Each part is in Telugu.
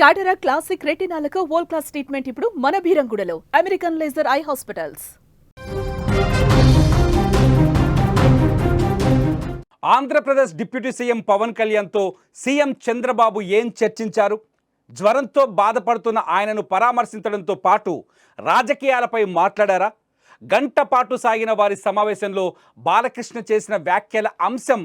టాటరా క్లాసిక్ రెటినాలకు వరల్డ్ క్లాస్ ట్రీట్మెంట్ ఇప్పుడు మన బీరంగుడలో American laser eye hospitals. Andhra Pradesh deputy CM Pawan కళ్యాణ్తో సీఎం చంద్రబాబు ఏం చర్చించారు? జ్వరంతో బాధపడుతున్న ఆయనను పరామర్శించడంతో పాటు రాజకీయాలపై మాట్లాడారా? గంట పాటు సాగిన వారి సమావేశంలో బాలకృష్ణ చేసిన వ్యాఖ్యల అంశం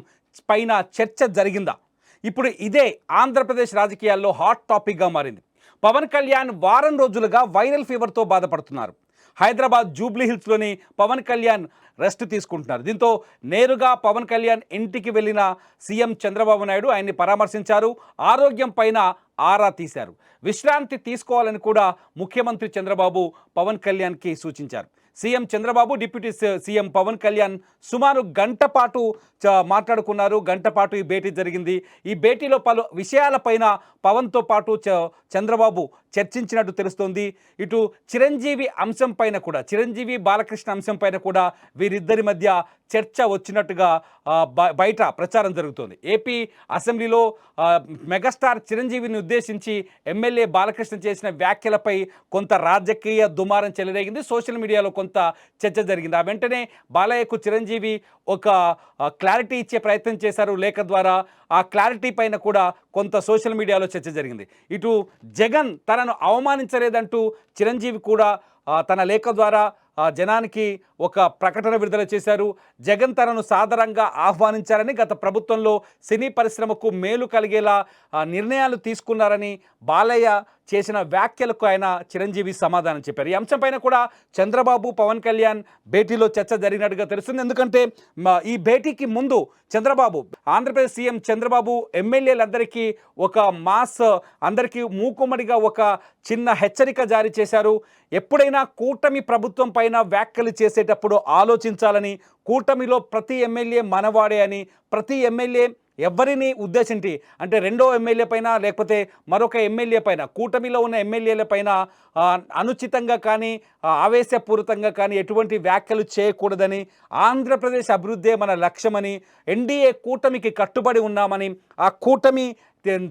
పైన చర్చ జరిగిందా? ఇప్పుడు ఇదే ఆంధ్రప్రదేశ్ రాజకీయాల్లో హాట్ టాపిక్గా మారింది. పవన్ కళ్యాణ్ వారం రోజులుగా వైరల్ ఫీవర్తో బాధపడుతున్నారు. హైదరాబాద్ జూబ్లీ హిల్స్లోని పవన్ కళ్యాణ్ రెస్ట్ తీసుకుంటున్నారు. దీంతో నేరుగా పవన్ కళ్యాణ్ ఇంటికి వెళ్ళిన సీఎం చంద్రబాబు నాయుడు ఆయన్ని పరామర్శించారు. ఆరోగ్యం పైన ఆరా తీశారు. విశ్రాంతి తీసుకోవాలని కూడా ముఖ్యమంత్రి చంద్రబాబు పవన్ కళ్యాణ్కి సూచించారు. CM Chandrababu deputy CM Pawan Kalyan సుమారు గంట పాటు మాట్లాడుకున్నారు. గంట పాటు ఈ భేటీ జరిగింది. ఈ భేటీలో పలు విషయాలపైన పవన్తో పాటు చ- చంద్రబాబు చర్చించినట్టు తెలుస్తోంది. ఇటు చిరంజీవి అంశం పైన కూడా చిరంజీవి బాలకృష్ణ అంశం పైన కూడా వీరిద్దరి మధ్య చర్చ వచ్చినట్టుగా బయట ప్రచారం జరుగుతోంది. ఏపీ అసెంబ్లీలో మెగాస్టార్ చిరంజీవిని ఉద్దేశించి ఎమ్మెల్యే బాలకృష్ణ చేసిన వ్యాఖ్యలపై కొంత రాజకీయ దుమారం చెలరేగింది. సోషల్ మీడియాలో కొంత చర్చ జరిగింది. ఆ వెంటనే బాలయ్యకు చిరంజీవి ఒక క్లారిటీ ఇచ్చే ప్రయత్నం చేశారు. లేఖ ద్వారా ఆ క్లారిటీ పైన కూడా కొంత సోషల్ మీడియాలో చర్చ జరిగింది. ఇటు జగన్ తనను అవమానించలేదంటూ చిరంజీవి కూడా తన లేఖ ద్వారా జనానికి ఒక ప్రకటన విడుదల చేశారు. జగన్ తనను సాదరంగా ఆహ్వానించారని గత ప్రభుత్వంలో సినీ పరిశ్రమకు మేలు కలిగేలా నిర్ణయాలు తీసుకున్నారని బాలయ్య చేసిన వ్యాఖ్యలకు ఆయన చిరంజీవి సమాధానం చెప్పారు. ఈ అంశంపైన కూడా చంద్రబాబు పవన్ కళ్యాణ్ భేటీలో చర్చ జరిగినట్టుగా తెలుస్తుంది. ఎందుకంటే ఈ భేటీకి ముందు చంద్రబాబు ఆంధ్రప్రదేశ్ సీఎం చంద్రబాబు ఎమ్మెల్యేలందరికీ ఒక మాస్ అందరికీ మూకుమ్మడిగా ఒక చిన్న హెచ్చరిక జారీ చేశారు. ఎప్పుడైనా కూటమి ప్రభుత్వం పైన వ్యాఖ్యలు చేసేటప్పుడు ఆలోచించాలని కూటమిలో ప్రతి ఎమ్మెల్యే మనవాడే అని ప్రతి ఎమ్మెల్యే ఎవరిని ఉద్దేశించి? అంటే రెండో ఎమ్మెల్యే పైన లేకపోతే మరొక ఎమ్మెల్యే పైన కూటమిలో ఉన్న ఎమ్మెల్యేల పైన అనుచితంగా కానీ ఆవేశపూరితంగా కానీ ఎటువంటి వ్యాఖ్యలు చేయకూడదని ఆంధ్రప్రదేశ్ అభివృద్ధే మన లక్ష్యమని ఎన్డీఏ కూటమికి కట్టుబడి ఉన్నామని ఆ కూటమి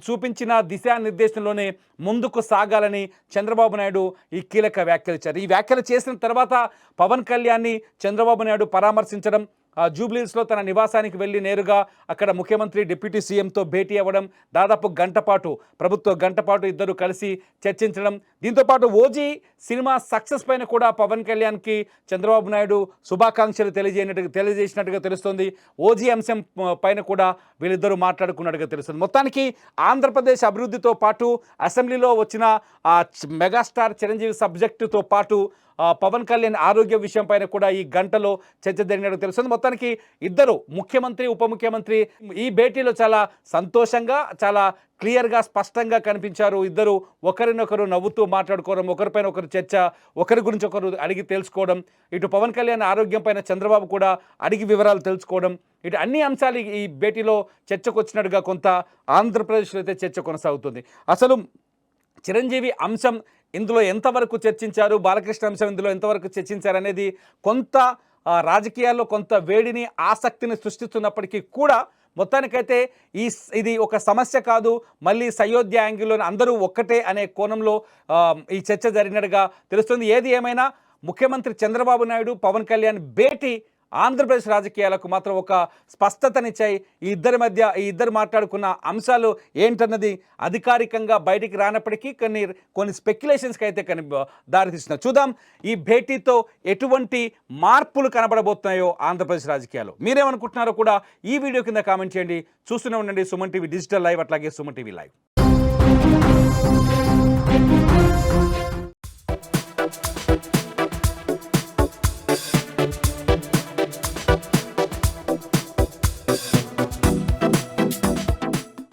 చూపించిన దిశానిర్దేశంలోనే ముందుకు సాగాలని చంద్రబాబు నాయుడు ఈ కీలక వ్యాఖ్యలు ఇచ్చారు. ఈ వ్యాఖ్యలు చేసిన తర్వాత పవన్ కళ్యాణ్ని చంద్రబాబు నాయుడు పరామర్శించడం జూబ్లీస్లో తన నివాసానికి వెళ్ళి నేరుగా అక్కడ ముఖ్యమంత్రి డిప్యూటీ సీఎంతో భేటీ అవ్వడం దాదాపు గంటపాటు ప్రభుత్వ గంటపాటు ఇద్దరు కలిసి చర్చించడం. దీంతోపాటు ఓజీ సినిమా సక్సెస్ పైన కూడా పవన్ కళ్యాణ్కి చంద్రబాబు నాయుడు శుభాకాంక్షలు తెలియజేయనట్టుగా తెలియజేసినట్టుగా తెలుస్తుంది. ఓజీ అంశం పైన కూడా వీళ్ళిద్దరూ మాట్లాడుకున్నట్టుగా తెలుస్తుంది. మొత్తానికి ఆంధ్రప్రదేశ్ అభివృద్ధితో పాటు అసెంబ్లీలో వచ్చిన ఆ మెగాస్టార్ చిరంజీవి సబ్జెక్టుతో పాటు పవన్ కళ్యాణ్ ఆరోగ్య విషయం పైన కూడా ఈ గంటలో చర్చ జరిగినట్టు తెలుస్తుంది. మొత్తానికి ఇద్దరు ముఖ్యమంత్రి ఉప ముఖ్యమంత్రి ఈ భేటీలో చాలా సంతోషంగా చాలా క్లియర్గా స్పష్టంగా కనిపించారు. ఇద్దరు ఒకరినొకరు నవ్వుతూ మాట్లాడుకోవడం ఒకరిపైన ఒకరు చర్చ ఒకరి గురించి ఒకరు అడిగి తెలుసుకోవడం ఇటు పవన్ కళ్యాణ్ ఆరోగ్యం పైన చంద్రబాబు కూడా అడిగి వివరాలు తెలుసుకోవడం ఇటు అన్ని అంశాలు ఈ- భేటీలో చర్చకు వచ్చినట్టుగా కొంత ఆంధ్రప్రదేశ్లో అయితే చర్చ కొనసాగుతుంది. అసలు చిరంజీవి అంశం ఇందులో ఎంతవరకు చర్చించారు? బాలకృష్ణ అంశం ఇందులో ఎంతవరకు చర్చించారు అనేది కొంత రాజకీయాల్లో కొంత వేడిని ఆసక్తిని సృష్టిస్తున్నప్పటికీ కూడా మొత్తానికైతే ఈ స్- ఇది ఒక సమస్య కాదు. మళ్ళీ సయోధ్య యాంగిల్లో అందరూ ఒక్కటే అనే కోణంలో ఈ చర్చ జరిగినట్టుగా తెలుస్తుంది. ఏది ఏమైనా ముఖ్యమంత్రి చంద్రబాబు నాయుడు పవన్ కళ్యాణ్ భేటీ ఆంధ్రప్రదేశ్ రాజకీయాలకు మాత్రం ఒక స్పష్టతనిచ్చాయి. ఈ ఇద్దరి మధ్య ఈ ఇద్దరు మాట్లాడుకున్న అంశాలు ఏంటన్నది అధికారికంగా బయటికి రానప్పటికీ కొన్ని కొన్ని స్పెక్యులేషన్స్కి అయితే కని దారితీస్తున్నాయి. చూద్దాం ఈ భేటీతో ఎటువంటి మార్పులు కనబడబోతున్నాయో ఆంధ్రప్రదేశ్ రాజకీయాలు. మీరేమనుకుంటున్నారో కూడా ఈ వీడియో కింద కామెంట్ చేయండి. చూస్తూనే ఉండండి సుమన్ టీవీ డిజిటల్ లైవ్ అట్లాగే సుమన్ టీవీ లైవ్.